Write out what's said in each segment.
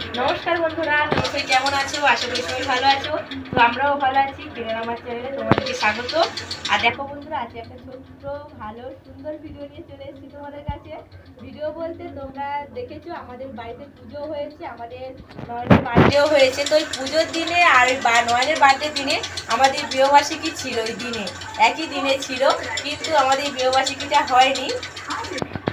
নমস্কার বন্ধুরা সবাই কেমন আছো? আশা করি সবাই ভালো আছো। তো আমরাও ভালো আছি। কিরণ আমার চ্যানেলে তোমাদেরকে স্বাগত। আর দেখো বন্ধুরা, আজকে একটা ছোট্ট, ভালো, সুন্দর ভিডিও নিয়ে চলে এসেছি তোমাদের কাছে। ভিডিও বলতে তোমরা দেখেছ, আমাদের বাড়িতে পুজো হয়েছে, আমাদের নয়নের বার্থডেও হয়েছে। তো ওই পুজোর দিনে আর নয়নের বার্থডের দিনে আমাদের বিবাহবার্ষিকী ছিল ওই দিনে। একই দিনে ছিল, কিন্তু আমাদের বিবাহবার্ষিকীটা হয়নি।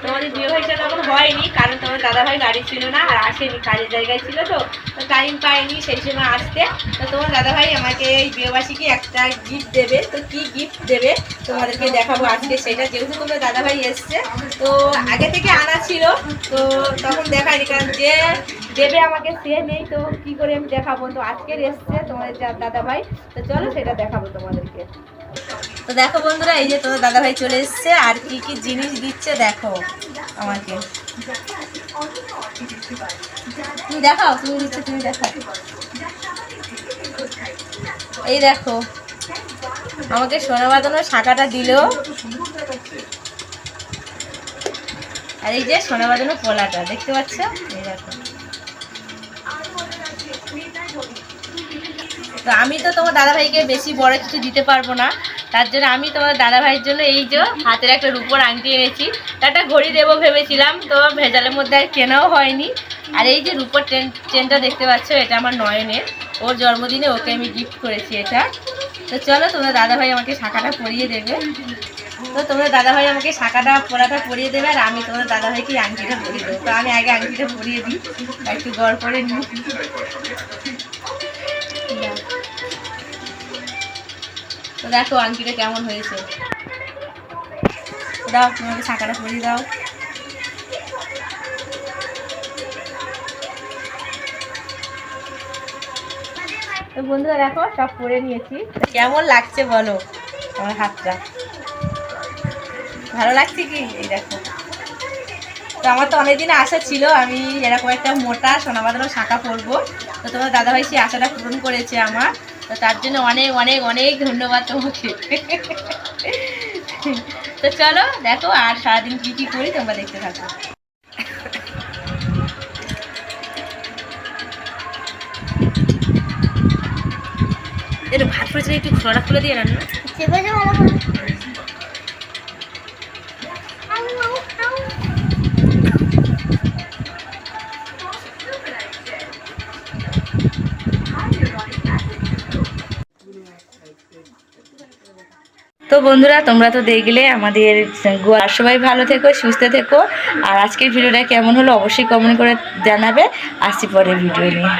তোমাদের বিয়ে হয়েছে তখন হয়নি, কারণ তোমার দাদাভাই গাড়ি ছিল না আর আসেনি, কাজের জায়গায় ছিল তো। তো টাইম পাইনি সেই সময় আসতে। তো তোমার দাদাভাই আমাকে এই বিয়েবাসীকে একটা গিফট দেবে। তো কি গিফট দেবে তোমাদেরকে দেখাবো আজকে সেটা। যেহেতু তোমার দাদাভাই এসছে, তো আগে থেকে আনা ছিল, তো তখন দেখায়নি, কারণ যে দেবে আমাকে, সে নেই তো কি করে আমি দেখাবো? তো আজকের এসছে তোমাদের দাদাভাই। তো চলো সেটা দেখাবো তোমাদেরকে। তো দেখো বন্ধুরা, এই যে তোমার দাদাভাই চলে এসছে, আর কি কি জিনিস দিচ্ছে দেখো আমাকে। তুমি দেখাও, তুমি দিচ্ছে, তুমি দেখাও। এই দেখো, আমাকে সোনা বাঁধানোর শাখাটা দিল। আর এই যে সোনা বাঁধানো পোলাটা, দেখতে পাচ্ছ? এই দেখো। তো আমি তো তোমার দাদাভাইকে বেশি বড় কিছু দিতে পারব না। তার জন্য আমি তোমার দাদাভাইয়ের জন্য এই যে হাতের একটা রূপোর আংটি এনেছি। একটা ঘড়ি দেবো ভেবেছিলাম, তো ভেজালের মধ্যে আর কেনাও হয়নি। আর এই যে রূপোর ট্রেন ট্রেনটা দেখতে পাচ্ছ, এটা আমার নয়নের। ওর জন্মদিনে ওকে আমি গিফট করেছি এটা। তো চলো তোমার দাদাভাই আমাকে শাখাটা পরিয়ে দেবে। তো তোমার দাদাভাই আমাকে শাখাটা পরাটা পরিয়ে দেবে আর আমি তোমার দাদাভাইকে আংটিটা পরিয়ে দেবো। তো আমি আগে আংটিটা পরিয়ে দিই, একটু গড় করে নিই। তো দেখো আংটিটা কেমন হয়েছে। দাও, তোমাকে শাখাটা পরিয়ে দাও। তো বন্ধুরা দেখো, সব পরে নিয়েছি। কেমন লাগছে বলো আমার হাতটা? ভালো লাগছে কি? এই দেখো। তো আমার তো অনেকদিন আশা ছিল আমি এরকম একটা মোটা সোনা বাঁধানো শাখা পরবো। তো তোমার দাদাভাই সেই আশাটা পূরণ করেছে আমার। তো তার জন্য অনেক অনেক অনেক ধন্যবাদ তোমাকে। তো চলো, দেখো আর সারাদিন কী কী করি তোমরা দেখতে থাকো। ভাত করেছিল একটু খোলা খুলে দিয়ে রান্না। তো বন্ধুরা, তোমরা তো দেখলে আমাদের গোয়ার সবাই ভালো থেকো, সুস্থ থেকো। আর আজকের ভিডিওটা কেমন হলো অবশ্যই কমেন্ট করে জানাবে। আসি পরে ভিডিও নিয়ে।